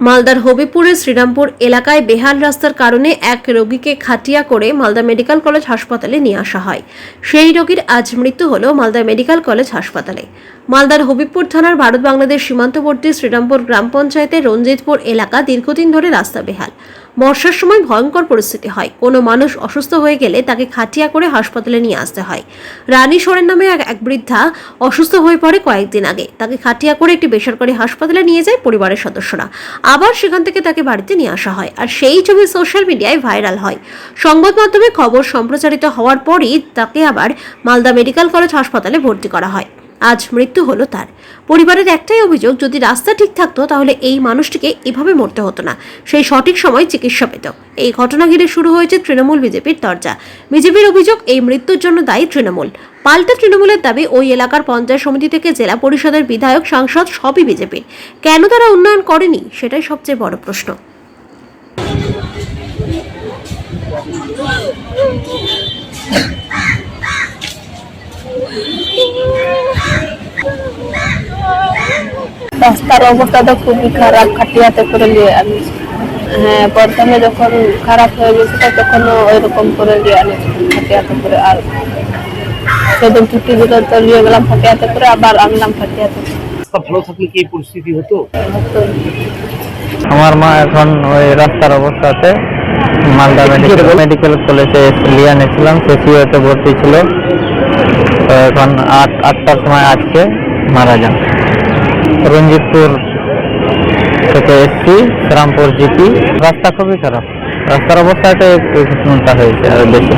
মালদার হবিপুরের শ্রীরামপুর এলাকায় বেহাল রাস্তার কারণে এক রোগীকে খাটিয়া করে মালদা মেডিকেল কলেজ হাসপাতালে নিয়ে আসা হয়। সেই রোগীর আজ মৃত্যু হল মালদা মেডিকেল কলেজ হাসপাতালে। মালদার হবিপুর থানার ভারত বাংলাদেশ সীমান্তবর্তী শ্রীরামপুর গ্রাম পঞ্চায়েতের রঞ্জিতপুর এলাকা দীর্ঘদিন ধরে রাস্তা বেহাল। বর্ষার সময় ভয়ঙ্কর পরিস্থিতি হয়। কোনো মানুষ অসুস্থ হয়ে গেলে তাকে খাটিয়া করে হাসপাতালে নিয়ে আসতে হয়। রানী সোরেন নামে এক বৃদ্ধা অসুস্থ হয়ে পড়ে কয়েকদিন আগে। তাকে খাটিয়া করে একটি বেসরকারি হাসপাতালে নিয়ে যায় পরিবারের সদস্যরা। আবার সেখান থেকে তাকে বাড়িতে নিয়ে আসা হয়। আর সেই ছবি সোশ্যাল মিডিয়ায় ভাইরাল হয়। সংবাদ মাধ্যমে খবর সম্প্রচারিত হওয়ার পরই তাকে আবার মালদা মেডিকেল কলেজ হাসপাতালে ভর্তি করা হয়। আজ মৃত্যু হলো তার পরিবারের একটাই অভিযোগ যদি রাস্তা ঠিক থাকতো তাহলে এই মানুষটিকে এভাবে মরতে হতো না সেই সঠিক সময় চিকিৎসা পেত এই ঘটনা ঘিরে শুরু হয়েছে তৃণমূল বিজেপির দরজা বিজেপির অভিযোগ এই মৃত্যুর জন্য দায়ী তৃণমূল পাল্টা তৃণমূলের দাবি ওই এলাকার পঞ্চায়েত সমিতি থেকে জেলা পরিষদের বিধায়ক সাংসদ সবই বিজেপির কেন তারা উন্নয়ন করেনি সেটাই সবচেয়ে বড় প্রশ্ন রাস্তার অবস্থা তো খুবই খারাপ খাটিয়াতে করে নিয়ে আনিস হ্যাঁ প্রথমে যখন খারাপ হয়ে গেছিল তখন ওইরকম করে নিয়ে আনিস খাটিয়াতে করে আর সেদিন ছুটি দিল তো নিয়ে গেলাম খাটিয়াতে করে আবার আনলাম খাটিয়াতে। রাস্তা ভালো থাকলে কি পরিস্থিতি হতো? আমার মা এখন ওই রাস্তার অবস্থাতে মালদা মেডিকেল মেডিকেল কলেজে লিয়ে এনেছিলাম সিসিওতে ভর্তি ছিল। তো এখন আট, আটটার সময় আজকে মারা যান। রঞ্জিতপুর থেকে এসছি শ্রামপুর জিপি। রাস্তা খুবই খারাপ। রাস্তার অবস্থাতে এই ঘটনাটা হয়েছে আর বেশি।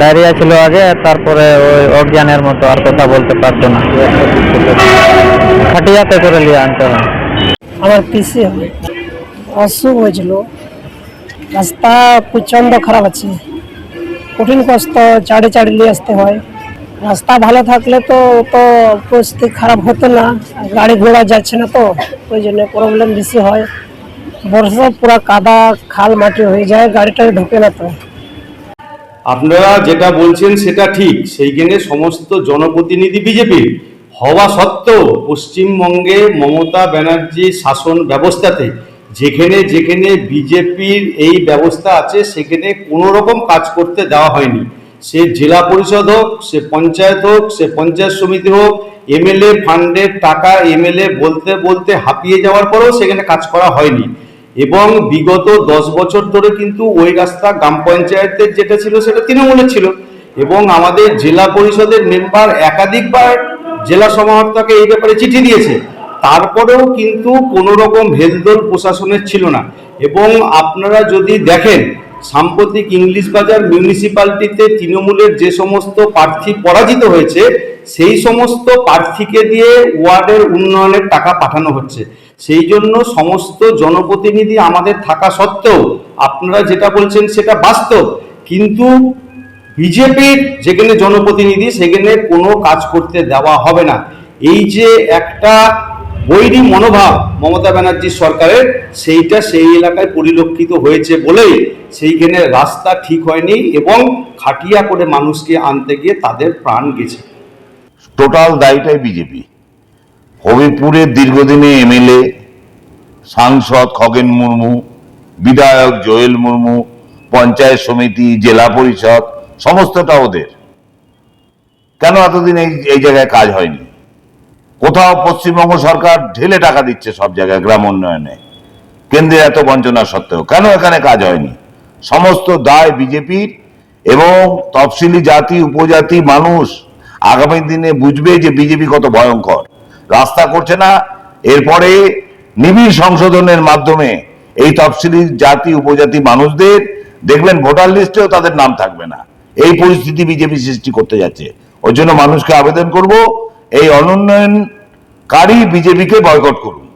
ডায়রিয়া ছিল আগে, তারপরে ওই অজ্ঞানের মতো আর কথা বলতে পারতো না। খাটিয়াতে করে নিয়ে আনতে হয়। আমার পিসি অসুখ হয়েছিল। রাস্তা প্রচণ্ড খারাপ আছে। কঠিন কষ্ট, চাড়ে চাড়ে নিয়ে আসতে হয়। রাস্তা ভালো থাকলে তো তো পরিস্থিতি খারাপ হতো না, গাড়ি ঘোড়া যাচ্ছে না তো, ওই জন্য প্রবলেম বেশি হয়। বর্ষা পুরো কাদা, খাল মাটি হয়ে যায়, গাড়িটা ঢোকে না তো। আপনারা যেটা বলছেন সেটা ঠিক, সেইখানে সমস্ত জনপ্রতিনিধি বিজেপির হওয়া সত্ত্বেও পশ্চিমবঙ্গে মমতা ব্যানার্জি শাসন ব্যবস্থাতে যেখানে যেখানে বিজেপির এই ব্যবস্থা আছে, সেখানে কোনো রকম কাজ করতে দেওয়া হয়নি। সে জেলা পরিষদ হোক, সে পঞ্চায়েত হোক, সে পঞ্চায়েত সমিতি হোক, এমএলএ ফান্ডের টাকা এমএলএ বলতে বলতে হাঁপিয়ে যাওয়ার পরেও সেখানে কাজ করা হয়নি। এবং বিগত দশ বছর ধরে কিন্তু ওই রাস্তা গ্রাম পঞ্চায়েতের যেটা ছিল সেটা তৃণমূলের ছিল। এবং আমাদের জেলা পরিষদের মেম্বার একাধিকবার জেলা সমাহর্তাকে এই ব্যাপারে চিঠি দিয়েছে। তারপরেও কিন্তু কোনো রকম ভেলদোল প্রশাসনের ছিল না। এবং আপনারা যদি দেখেন সাম্প্রতিক ইংলিশ বাজার মিউনিসিপ্যালিটিতে তৃণমূলের যে সমস্ত প্রার্থী পরাজিত হয়েছে, সেই সমস্ত প্রার্থীকে দিয়ে ওয়ার্ডের উন্নয়নের টাকা পাঠানো হচ্ছে। সেই জন্য সমস্ত জনপ্রতিনিধি আমাদের থাকা সত্ত্বেও, আপনারা যেটা বলছেন সেটা বাস্তব। কিন্তু বিজেপির যেখানে জনপ্রতিনিধি, সেখানে কোনো কাজ করতে দেওয়া হবে না। এই যে একটা বৈরী মনোভাব মমতা ব্যানার্জির সরকারের, সেইটা সেই এলাকায় পরিলক্ষিত হয়েছে বলেই সেইখানে রাস্তা ঠিক হয়নি এবং খাটিয়া করে মানুষকে আনতে গিয়ে তাদের প্রাণ গেছে। টোটাল দায়টাই বিজেপি হবিপুরের দীর্ঘদিনে এমএলএ সাংসদ খগেন মুর্মু, বিধায়ক জোয়েল মুর্মু, পঞ্চায়েত সমিতি, জেলা পরিষদ, সমস্তটা ওদের। কেন এতদিন এই এই জায়গায় কাজ হয়নি? কোথাও পশ্চিমবঙ্গ সরকার ঢেলে টাকা দিচ্ছে সব জায়গায় গ্রাম উন্নয়নে। কেন্দ্রের এত বঞ্চনা সত্ত্বেও। কেন এখানে কাজ হয়নি? সমস্ত দায় বিজেপির এবং তফসিলি জাতি, উপজাতি মানুষ আগামী দিনে বুঝবে যে বিজেপি কত ভয়ঙ্কর। রাস্তা করছে না। এরপরে নিবিড় সংশোধনের মাধ্যমে এই তফসিলি জাতি, উপজাতি মানুষদের দেখবেন ভোটার লিস্টেও তাদের নাম থাকবে না। এই পরিস্থিতি বিজেপি সৃষ্টি করতে যাচ্ছে। ওই জন্য মানুষকে আবেদন করব। এই অনুন্নয়নকারী বিজেপিকে বয়কট করুন।